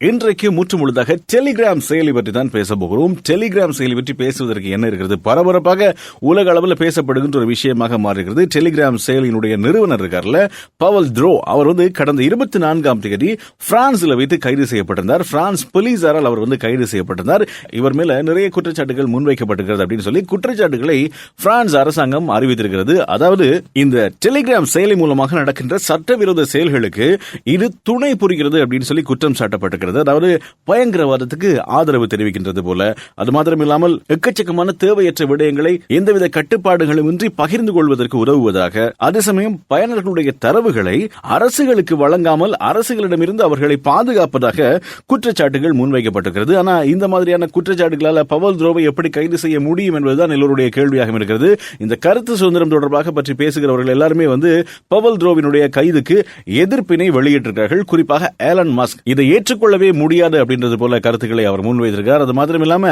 இன்றைக்கு முற்று முழுதாக டெலிகிராம் செயலி பற்றி தான் பேச போகிறோம். டெலிகிராம் செயலி பற்றி பேசுவதற்கு என்ன இருக்கிறது? பரபரப்பாக உலக அளவில் பேசப்படுகின்ற ஒரு விஷயமாக மாறுகிறது. டெலிகிராம் செயலியினுடைய நிறுவனர் இருக்கார்ல பவல் த்ரோ. அவர் வந்து கடந்த இருபத்தி நான்காம் தேதி பிரான்ஸ்ல வைத்து கைது செய்யப்பட்டிருந்தார். பிரான்ஸ் போலீசாரால் அவர் வந்து கைது செய்யப்பட்டிருந்தார். இவர் மேல நிறைய குற்றச்சாட்டுகள் முன்வைக்கப்பட்டிருக்கிறது அப்படின்னு சொல்லி குற்றச்சாட்டுகளை பிரான்ஸ் அரசாங்கம் அறிவித்திருக்கிறது. அதாவது இந்த டெலிகிராம் செயலி மூலமாக நடக்கின்ற சட்டவிரோத செயல்களுக்கு இது துணை புரிகிறது அப்படின்னு சொல்லி குற்றம் சாட்டப்பட்டிருக்கிறது. அதாவது பயங்கரவாதத்துக்கு ஆதரவு தெரிவிக்கின்றது போல. அது மாத்திரம் இல்லாமல் எக்கச்சக்கமான தேவையற்ற விடயங்களை எந்தவித கட்டுப்பாடுகளும் இன்றி பகிர்ந்து கொள்வதற்கு உதவுவதாக. அதே சமயம் பயனர்களுடைய தரவுகளை அரசுகளுக்கு வழங்காமல் அரசுகளிடமிருந்து அவர்களை பாதுகாப்பதாக குற்றச்சாட்டுகள் முன்வைக்கப்பட்டிருக்கிறது. ஆனா இந்த மாதிரியான குற்றச்சாட்டுகளால் பவல் துரோவை எப்படி கைது செய்ய முடியும் என்பதுதான் எல்லோருடைய கேள்வியாக இருக்கிறது. இந்த கருத்து சுதந்திரம் தொடர்பாக பற்றி பேசுகிறவர்கள் எல்லாருமே வந்து பவல் துரோவினுடைய கைதுக்கு எதிர்ப்பினை வெளியிட்டிருக்கிறார்கள். குறிப்பாக ஏலன் மஸ்க். இதை ஏற்றுக்கொள்ள ஏற்றுக்கொள்ளவே முடியாது அப்படின்றது போல கருத்துக்களை அவர் முன்வைத்திருக்கார். அது மாத்திரமில்லாம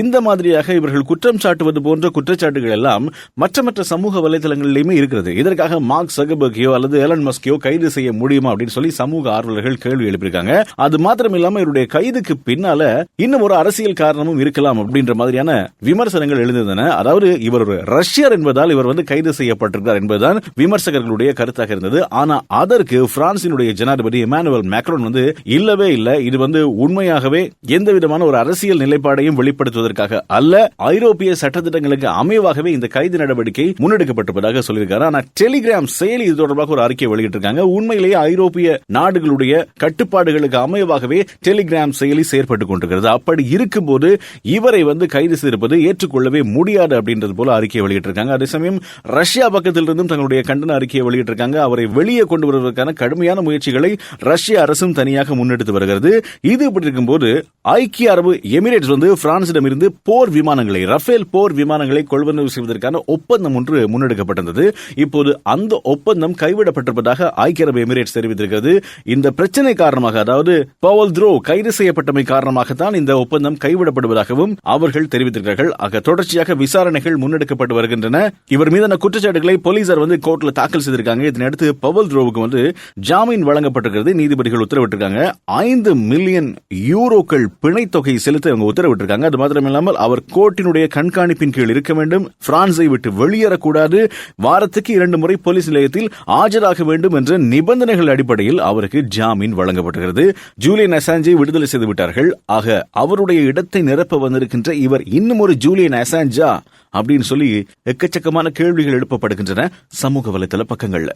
இந்த மாதிரியாக இவர்கள் குற்றம் சாட்டுவது போன்ற குற்றச்சாட்டுகள் எல்லாம் மற்ற மற்ற சமூக வலைதளங்களிலுமே இருக்கிறது. இதற்காக மார்க் சகபர்கியோ அல்லது எலன் மஸ்கியோ கைது செய்ய முடியுமா அப்படின்னு சொல்லி சமூக ஆர்வலர்கள் கேள்வி எழுப்பியிருக்காங்க. அது மாத்திரம் இல்லாம இவருடைய கைதுக்கு பின்னால இன்னும் ஒரு அரசியல் காரணமும் இருக்கலாம் அப்படின்ற மாதிரியான விமர்சனங்கள் எழுந்திருந்தன. அதாவது இவர் ஒரு ரஷ்யர் என்பதால் இவர் வந்து கைது செய்யப்பட்டிருக்கிறார் என்பதுதான் விமர்சகர்களுடைய கருத்தாக இருந்தது. ஆனா அதற்கு பிரான்சினுடைய ஜனாதிபதி இமானுவல் மேக்ரோன் வந்து இல்லவே இல்லை. இது வந்து உண்மையாகவே எந்த விதமான ஒரு அரசியல் நிலைப்பாடையும் வெளிப்படுத்துவதற்காக அல்ல ஐரோப்பிய சட்டத்திட்டங்களுக்கு அமைவாகவே இந்த கைது நடவடிக்கை முன்னெடுக்கப்பட்டிருப்பதாக சொல்லியிருக்காரு. ஆனா டெலிகிராம் செயலி இது தொடர்பாக ஒரு அறிக்கை வெளியிட்டிருக்காங்க. உண்மையிலேயே ஐரோப்பிய நாடுகளுடைய கட்டுப்பாடுகளுக்கு அமைவாகவே டெலிகிராம் செயலி செயற்பட்டுக் கொண்டிருக்கிறது. அப்படி இருக்கும்போது இவரை வந்து கைது செய்திருப்பது ஏற்றுக்கொள்ளவே முடியாது அப்படின்றது போல அறிக்கை வெளியிட்டிருக்காங்க. அதே சமயம் ரஷ்யா பக்கத்திலிருந்தும் தங்களுடைய கண்டன அறிக்கையை வெளியிட்டிருக்காங்க. அவரை வெளியே கொண்டு வருவதற்கான கடுமையான முயற்சிகளை ரஷ்ய அரசும் தனியாக முன்னெடுத்து வருகிறது. இது இப்படி இருக்கும்போது ஐக்கிய அரபு எமிரேட்ஸ் வந்து பிரான்சிடம் இருந்து போர் விமானங்களை ரஃபேல் போர் விமானங்களை கொள்வனவு செய்வதற்கான ஒப்பந்தம் ஒன்று முன்னெடுக்கப்பட்டிருந்தது. இப்போது அந்த ஒப்பந்தம் கைவிடப்பட்டிருப்பதாக ஐக்கிய அரபு எமிரேட்ஸ் தெரிவித்திருக்கிறது. இந்த பிரச்சனை காரணமாக அதாவது பவல் த்ரோ கைது செய்யப்பட்டமை காரணமாகத்தான் இந்த ஒப்பந்தம் கைவிடப்படுவதாகவும் அவர்கள் தெரிவித்திருக்கிறார்கள். ஆக தொடர்ச்சியாக விசாரணைகள் முன்னெடுக்கப்பட்டு வருகின்றன. இவர் மீதான குற்றச்சாட்டுகளை போலீசார் வந்து கோர்ட்ல தாக்கல் செய்திருக்காங்க. இதனையடுத்து பவல் த்ரோவுக்கு வந்து ஜாமீன் வழங்கப்பட்டிருக்கிறது. நீதிபதிகள் உத்தரவிட்டிருக்காங்க. ஐந்து மில்லியன் யூரோக்கள் பிணைத்தொகை செலுத்த அவங்க உத்தரவிட்டிருக்காங்க. அது மாத்திரமில்லாமல் அவர் கோர்ட்டினுடைய கண்காணிப்பின் கீழ் இருக்க வேண்டும். பிரான்ஸை விட்டு வெளியேறக்கூடாது. வாரத்துக்கு இரண்டு முறை போலீஸ் நிலையத்தில் ஆஜராக வேண்டும் என்ற நிபந்தனைகள் அடிப்படையில் அவருக்கு ஜாமீன் வழங்கப்படுகிறது ஜூலியன் அசாஞ்சை விடுதலை செய்து விட்டார்கள். ஆக அவருடைய இடத்தை நிரப்ப வந்திருக்கின்ற இவர் இன்னும் ஒரு ஜூலியன் அசாஞ்சா அப்படின்னு சொல்லி எக்கச்சக்கமான கேள்விகள் எழுப்பப்படுகின்றன சமூக வலைதள பக்கங்கள்ல.